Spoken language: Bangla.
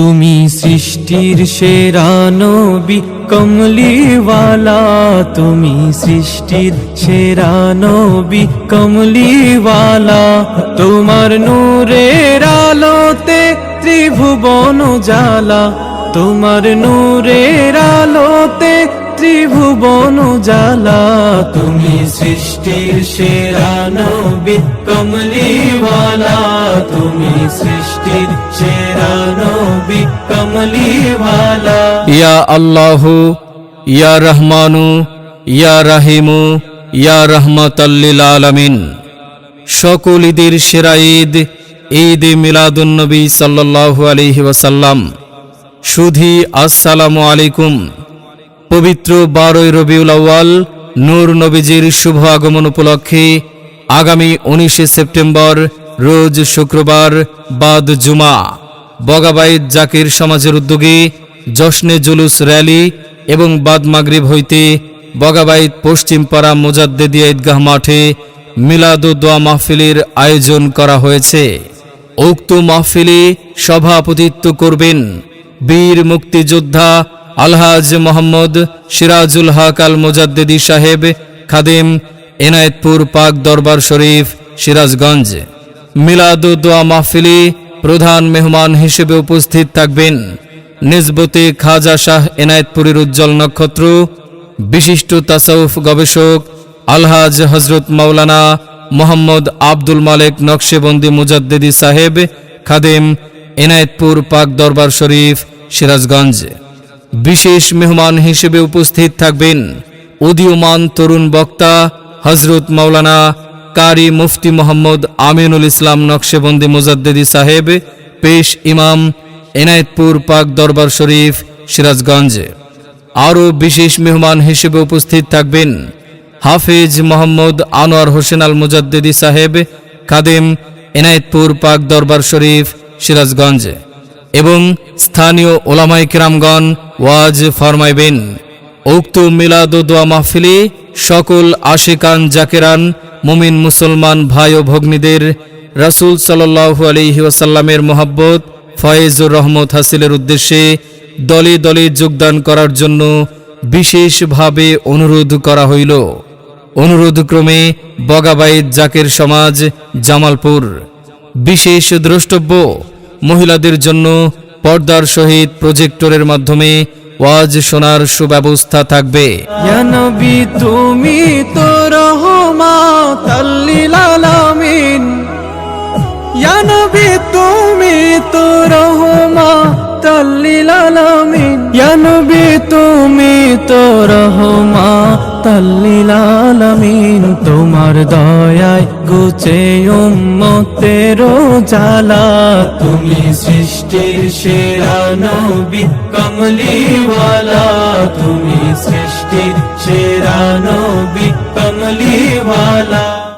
তুমি সৃষ্টির সেরা নবী, কমলিওয়ালা। তুমি সৃষ্টির সেরা নবী, কমলিওয়ালা। তোমার নূরের আলোতে ত্রিভুবন জালা তোমার নূরের আলোতে ত্রিভুবন জালা তুমি সৃষ্টির সেরা নবী তুমি সৃষ্টির সেরা নবী কমলিওয়ালা। ইয়া আল্লাহ, ইয়া রহমানু, ইয়া রাহিমু, ইয়া রহমতাল্লিল আলামিন। সকল ঈদের সেরা ঈদ ঈদ মিলাদুন্নবী সাল্লাল্লাহু আলাইহি ওয়াসাল্লাম। সুধি আসসালামু আলাইকুম। পবিত্র বারোই রবিউল আউয়াল নূর নবীজির শুভ আগমন উপলক্ষে আগামী উনিশে সেপ্টেম্বর রোজ শুক্রবার বাদ জুমা। বগাবাইদ জাকির সমাজের উদ্যোগে জশ্নে জুলুস র্যালি এবং বাদ মাগরিব হইতে বগাবাইদ পশ্চিমপাড়া মোজাদ্দেদিয়া ঈদগাহ মাঠে মিলাদ ও দোয়া মাহফিলের আয়োজন করা হয়েছে। উক্ত মাহফিলে সভাপতিত্ব করবেন বীর মুক্তিযোদ্ধা আলহাজ মোহাম্মদ সিরাজুল হক আল মোজাদ্দেদি সাহেব, খাদিম এনায়েতপুর পাক দরবার শরীফ, সিরাজগঞ্জ। মিলাদ ও দোয়া মাহফিলে প্রধান মেহমান হিসেবে উপস্থিত থাকবেন নিজবতে খাজা শাহ এনায়েতপুরের উজ্জ্বল নক্ষত্র, বিশিষ্ট তাসাউফ গবেষক আলহাজ হজরত মাওলানা মোহাম্মদ আব্দুল মালেক নকশেবন্দি মুজাদ্দেদি সাহেব, খাদেম এনায়েতপুর পাক দরবার শরীফ, সিরাজগঞ্জ। বিশেষ মেহমান হিসেবে উপস্থিত থাকবেন উদীয়মান তরুণ বক্তা হজরত মাওলানা কারি মুফতি মোহাম্মদ আমিনুল ইসলাম নকশেবন্দি মুজাদ্দেদি সাহেব, পেশ ইমাম এনায়েতপুর পাক দরবার শরীফ, সিরাজগঞ্জ। আরও বিশেষ মেহমান হিসেবে উপস্থিত থাকবেন হাফিজ মোহাম্মদ আনোয়ার হোসেন আল মুজাদ্দেদি সাহেব, খাদেম এনায়েতপুর পাক দরবার শরীফ, সিরাজগঞ্জ। এবং স্থানীয় ওলামাই কিরামগণ ওয়াজ ফরমাইবেন। উক্ত মিলাদ ও দোয়া মাহফিলে সকল আশিকান, জাকেরান, মুমিন মুসলমান ভাই ও ভগ্নীদের রাসূল সাল্লাল্লাহু আলাইহি ওয়াসাল্লামের মোহাব্বত, ফয়েজুর রহমত হাসিলের উদ্দেশ্যে দলে দলে যোগদান করার জন্য বিশেষভাবে অনুরোধ করা হইল। অনুরোধক্রমে বগাবাইদ জাকের সমাজ জামালপুর। বিশেষ দ্রষ্টব্য মহিলাদের জন্য পর্দার সহিত প্রজেক্টরের মাধ্যমে ওয়াজ শোনার সুব্যবস্থা থাকবে। তুমি তো রহমাতাল্লিল আলামিন। ইয়া নবী, তুমি তো রহমাতাল্লিল আলামিন। ইয়া নবী, তুমি তো রহমাতাল্লিল আলামিন তোমার দয়ায় গুছে উম্মতের জালা তুমি সৃষ্টির সেরা নবী, কমলিওয়ালা। তুমি সৃষ্টির সেরা নবী, কমলিওয়ালা।